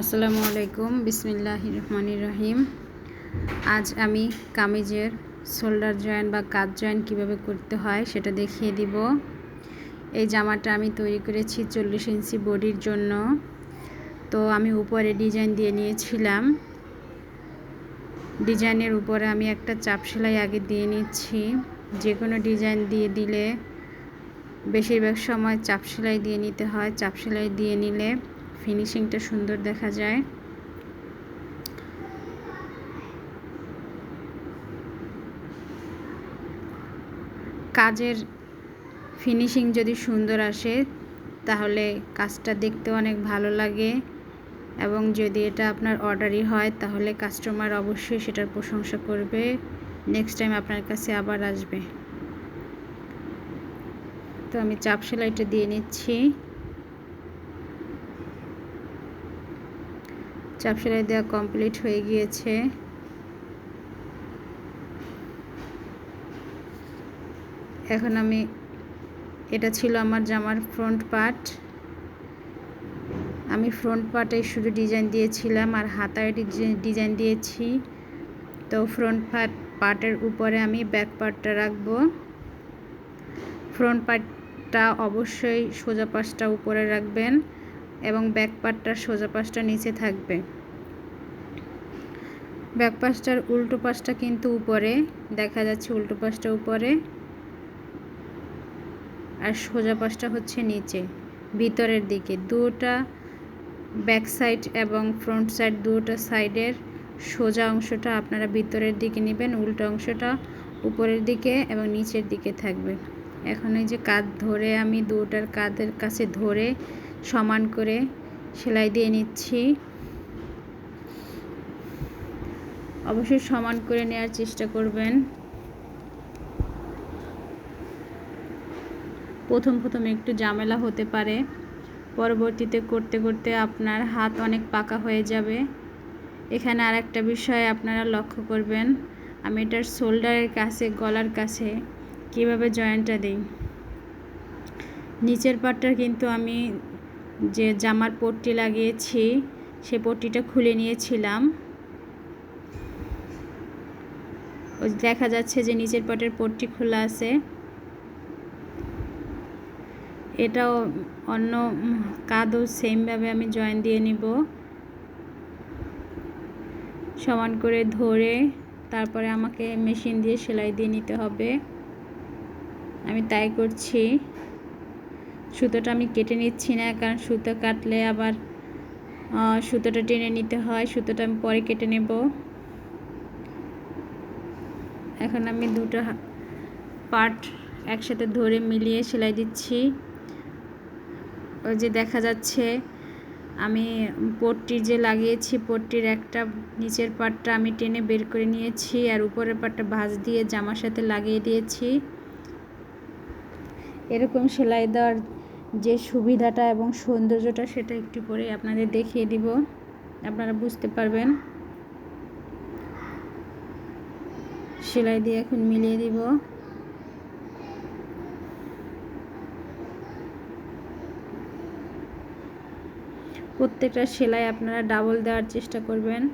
আসসালামু আলাইকুম বিসমিল্লাহ রহমান রহিম। আজ আমি কামিজের শোল্ডার জয়েন্ট বা কাজ জয়েন্ট কীভাবে করতে হয় সেটা দেখিয়ে দিব। এই জামাটা আমি তৈরি করেছি চল্লিশ ইঞ্চি বডির জন্য। তো আমি উপরে ডিজাইন দিয়ে নিয়েছিলাম। ডিজাইনের উপরে আমি একটা চাপ সেলাই আগে দিয়ে নিচ্ছি। যে কোনো ডিজাইন দিয়ে দিলে বেশিরভাগ সময় চাপ সেলাই দিয়ে নিতে হয়, চাপ সেলাই দিয়ে নিলে ফিনিশিংটা সুন্দর দেখা যায়। কাজের ফিনিশিং যদি সুন্দর আসে, তাহলে কাজটা দেখতে অনেক ভালো লাগে এবং যদি এটা আপনার অর্ডারই হয়, তাহলে কাস্টমার অবশ্যই সেটার প্রশংসা করবে। নেক্সট টাইম আপনার কাছে আবার আসবে। তো আমি চাপ সেলাইটা দিয়ে নিচ্ছি। চাপ সেলাই দেওয়া কমপ্লিট হয়ে গিয়েছে। এখন আমি, এটা ছিল আমার জামার ফ্রন্ট পার্ট আমি ফ্রন্ট পার্টে শুধু ডিজাইন দিয়েছিলাম আর হাতায় ডিজাইন দিয়েছি। তো ফ্রন্ট পার্ট পার্টের উপরে আমি ব্যাক পার্টটা রাখব। ফ্রন্ট পার্টটা অবশ্যই সোজা পাশটা উপরে রাখবেন। এবং ব্যাক পার্টটার সোজা পাশটা নিচে থাকবে। ব্যাক পাশটার উল্টো পাশটা কিন্তু উপরে, দেখা যাচ্ছে উল্টো পাশটা উপরে। আর সোজা পাশটা হচ্ছে নিচে, ভিতরের দিকে। দুটা ব্যাক সাইড এবং ফ্রন্ট সাইড দুটা সাইডের সোজা অংশটা আপনারা ভিতরের দিকে নেবেন, উল্টো অংশটা উপরের দিকে এবং নিচের দিকে থাকবে। এখন এই যে কাঁধ ধরে আমি দুটার কাঁধের কাছে ধরে সমান করে সেলাই দিয়ে নিচ্ছি। অবশ্যই সমান করে নেওয়ার চেষ্টা করবেন। প্রথম প্রথম একটু ঝামেলা হতে পারে। পরবর্তীতে করতে করতে আপনার হাত অনেক পাকা হয়ে যাবে। এখানে আর একটা বিষয় আপনারা লক্ষ্য করবেন, আমি এটার শোল্ডারের কাছে, গলার কাছে কীভাবে জয়েন্টটা দিই। নিচের পাটটা কিন্তু আমি যে জামার পট্টি লাগিয়েছি, সে পট্টিটা খুলে নিয়েছিলাম। দেখা যাচ্ছে যে নিচের পটের পট্টি খোলা আছে। এটাও অন্য কাদও সেমভাবে আমি জয়েন দিয়ে নিব। সমান করে ধরে তারপরে আমাকে মেশিন দিয়ে সেলাই দিয়ে নিতে হবে। আমি তাই করছি। সুতোটা আমি কেটে নিচ্ছি না, কারণ সুতো কাটলে আবার সুতোটা টেনে নিতে হয়। সুতোটা আমি পরে কেটে নেব। এখন আমি দুটো পার্ট একসাথে ধরে মিলিয়ে সেলাই দিচ্ছি। ওই যে দেখা যাচ্ছে, আমি পট্টি যে লাগিয়েছি, পট্টির একটা নিচের পাটটা আমি টেনে বের করে নিয়েছি আর উপরের পাটটা ভাঁজ দিয়ে জামার সাথে লাগিয়ে দিয়েছি। এরকম সেলাই দেওয়ার যে সুবিধাটা এবং সৌন্দর্যটা সেটা একটু পরে আপনাদের দেখিয়ে দিব। আপনারা বুঝতে পারবেন। সেলাই দিয়ে এখন মিলিয়ে দিব। প্রত্যেকটা সেলাই আপনারা ডাবল দেওয়ার চেষ্টা করবেন।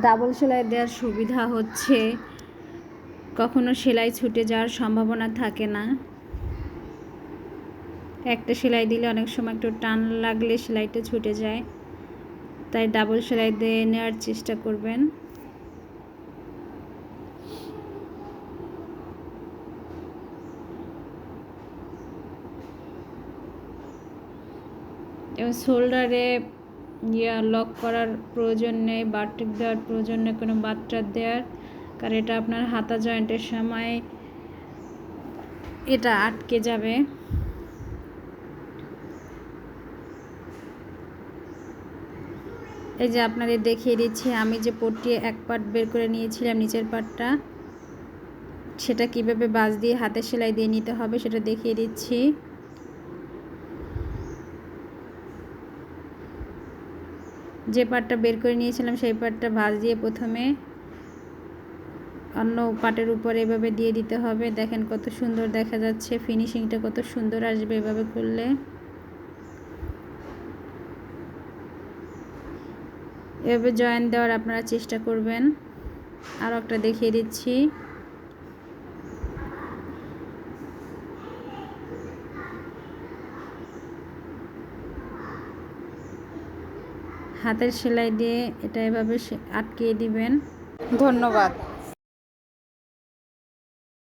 ডাবল সেলাই দেওয়ার সুবিধা হচ্ছে। কখনো সেলাই ছুটে যাওয়ার সম্ভাবনা থাকে না। একটা সেলাই দিলে অনেক সময় একটু টান লাগলে সেলাইটা ছুটে যায়। তাই ডাবল সেলাই দিয়ে নেওয়ার চেষ্টা করবেন। এবং শোল্ডারে ইয়া লক করার প্রয়োজন নেই বাট্রিক দেওয়ার প্রয়োজন নেই, কোনো বাট্টার দেওয়ার। কারণ এটা আপনার হাতা জয়েন্টের সময় এটা আটকে যাবে। এই যে আপনাদের দেখিয়ে দিচ্ছি, আমি যে পট্টি এক পার্ট বের করে নিয়েছিলাম নিচের পার্টটা সেটা কীভাবে বাজ দিয়ে হাতে সেলাই দিয়ে নিতে হবে সেটা দেখিয়ে দিচ্ছি। যে পাটটা বের করে নিয়েছিলাম, সেই পাটটা ভাঁজ দিয়ে প্রথমে অন্য পাটের উপর এভাবে দিয়ে দিতে হবে। দেখেন কত সুন্দর দেখা যাচ্ছে ফিনিশিংটা কত সুন্দর আসবে এভাবে করলে। এভাবে জয়েন দেওয়ার আপনারা চেষ্টা করবেন। আরও একটা দেখিয়ে দিচ্ছি। হাতের সেলাই দিয়ে এটা এভাবে আটকিয়ে দিবেন। ধন্যবাদ।